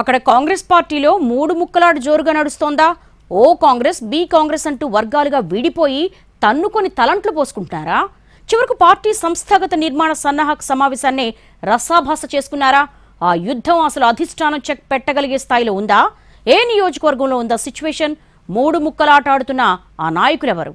అక్కడ కాంగ్రెస్ పార్టీలో మూడు ముక్కలాడు జోరుగా నడుస్తోందా? ఓ కాంగ్రెస్ బి కాంగ్రెస్ అంటూ వర్గాలుగా విడిపోయి తన్నుకొని తలంట్లు పోసుకుంటున్నారా? చివరకు పార్టీ సంస్థాగత నిర్మాణ సన్నాహక సమావేశాన్ని రసాభాస చేసుకున్నారా? ఆ యుద్ధం అసలు అధిష్టానం చెక్ పెట్టగలిగే స్థాయిలో ఉందా? ఏ నియోజకవర్గంలో ఉందా సిచ్యువేషన్? మూడు ముక్కలాట ఆడుతున్న ఆ నాయకులెవరు?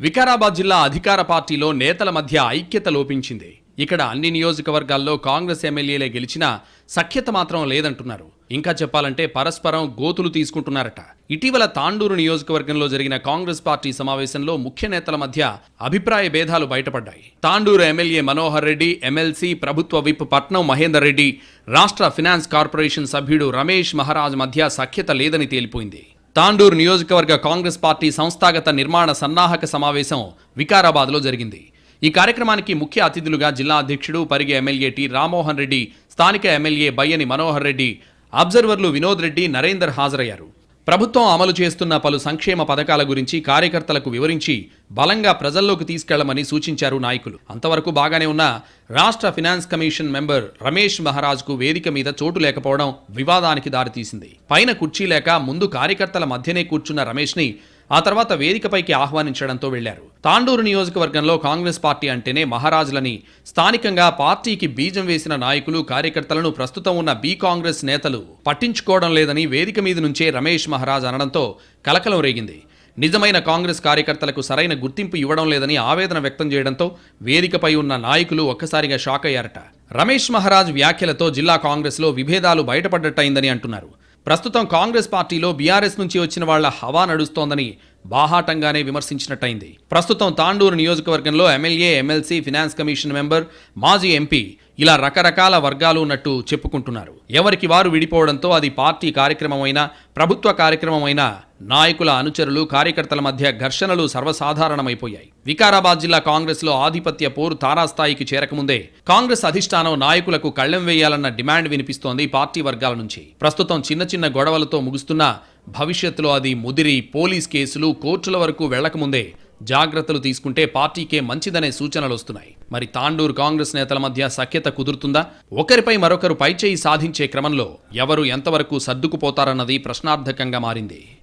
వికారాబాద్ జిల్లా అధికార పార్టీలో నేతల మధ్య ఐక్యత లోపించింది. ఇక్కడ అన్ని నియోజకవర్గాల్లో కాంగ్రెస్ ఎమ్మెల్యేలే గెలిచినా సఖ్యత మాత్రం లేదంటున్నారు. ఇంకా చెప్పాలంటే పరస్పరం గోతులు తీసుకుంటున్నారట. ఇటీవల తాండూరు నియోజకవర్గంలో జరిగిన కాంగ్రెస్ పార్టీ సమావేశంలో ముఖ్య నేతల మధ్య అభిప్రాయ భేదాలు బయటపడ్డాయి. తాండూరు ఎమ్మెల్యే మనోహర్ రెడ్డి ఎమ్మెల్సీ ప్రభుత్వ విప్ పట్నం మహేందర్ రెడ్డి రాష్ట్ర ఫినాన్స్ కార్పొరేషన్ సభ్యుడు రమేష్ మహారాజ్ మధ్య సఖ్యత లేదని తేలిపోయింది. తాండూరు నియోజకవర్గ కాంగ్రెస్ పార్టీ సంస్థాగత నిర్మాణ సన్నాహక సమావేశం వికారాబాద్లో జరిగింది. ఈ కార్యక్రమానికి ముఖ్య అతిథులుగా జిల్లా అధ్యక్షుడు పరిగి ఎమ్మెల్యే టి రామ్మోహన్ రెడ్డి స్థానిక ఎమ్మెల్యే బయ్యని మనోహర్ రెడ్డి అబ్జర్వర్లు వినోద్ రెడ్డి నరేందర్ హాజరయ్యారు. ప్రభుత్వం అమలు చేస్తున్న పలు సంక్షేమ పథకాల గురించి కార్యకర్తలకు వివరించి బలంగా ప్రజల్లోకి తీసుకెళ్ళమని సూచించారు నాయకులు. అంతవరకు బాగానే ఉన్న రాష్ట్ర ఫినాన్స్ కమిషన్ మెంబర్ రమేష్ మహారాజ్కు వేదిక మీద చోటు లేకపోవడం వివాదానికి దారితీసింది. పైన కుర్చీ లేక ముందు కార్యకర్తల మధ్యనే కూర్చున్న రమేష్ని ఆ తర్వాత వేదికపైకి ఆహ్వానించడంతో వెళ్ళారు. తాండూరు నియోజకవర్గంలో కాంగ్రెస్ పార్టీ అంటేనే మహారాజులని. స్థానికంగా పార్టీకి బీజం వేసిన నాయకులు కార్యకర్తలను ప్రస్తుతం ఉన్న బీ కాంగ్రెస్ నేతలు పట్టించుకోవడం లేదని వేదిక మీద నుంచే రమేష్ మహారాజ్ అనడంతో కలకలం రేగింది. నిజమైన కాంగ్రెస్ కార్యకర్తలకు సరైన గుర్తింపు ఇవ్వడం లేదని ఆవేదన వ్యక్తం చేయడంతో వేదికపై ఉన్న నాయకులు ఒక్కసారిగా షాక్ అయ్యారట. రమేష్ మహారాజ్ వ్యాఖ్యలతో జిల్లా కాంగ్రెస్లో విభేదాలు బయటపడ్డట్టయిందని అంటున్నారు. ప్రస్తుతం కాంగ్రెస్ పార్టీలో బీఆర్ఎస్ నుంచి వచ్చిన వాళ్ళ హవా నడుస్తోందని బాహాటంగానే విమర్శించినట్టయింది. ప్రస్తుతం తాండూరు నియోజకవర్గంలో MLA MLC finance commission member మాజీ ఎంపీ ఇలా రకరకాల వర్గాలు ఉన్నట్టు చెప్పుకుంటున్నారు. ఎవరికి వారు విడిపోవడంతో అది పార్టీ కార్యక్రమమైనా ప్రభుత్వ కార్యక్రమమైనా నాయకుల అనుచరులు కార్యకర్తల మధ్య ఘర్షణలు సర్వసాధారణమైపోయాయి. వికారాబాద్ జిల్లా కాంగ్రెస్లో ఆధిపత్య పోరు తారాస్థాయికి చేరకముందే కాంగ్రెస్ అధిష్టానం నాయకులకు కళ్ళెం వేయాలన్న డిమాండ్ వినిపిస్తోంది పార్టీ వర్గాల నుంచి. ప్రస్తుతం చిన్న చిన్న గొడవలతో ముగుస్తున్న భవిష్యత్తులో అది ముదిరి పోలీస్ కేసులు కోర్టుల వరకు వెళ్ళకముందే జాగ్రత్తలు తీసుకుంటే పార్టీకే మంచిదనే సూచనలు వస్తున్నాయి మరి తాండూరు కాంగ్రెస్ నేతల మధ్య సఖ్యత కుదురుతుందా? ఒకరిపై మరొకరు పైచేయి సాధించే క్రమంలో ఎవరు ఎంతవరకు సర్దుకుపోతారన్నది ప్రశ్నార్థకంగా మారింది.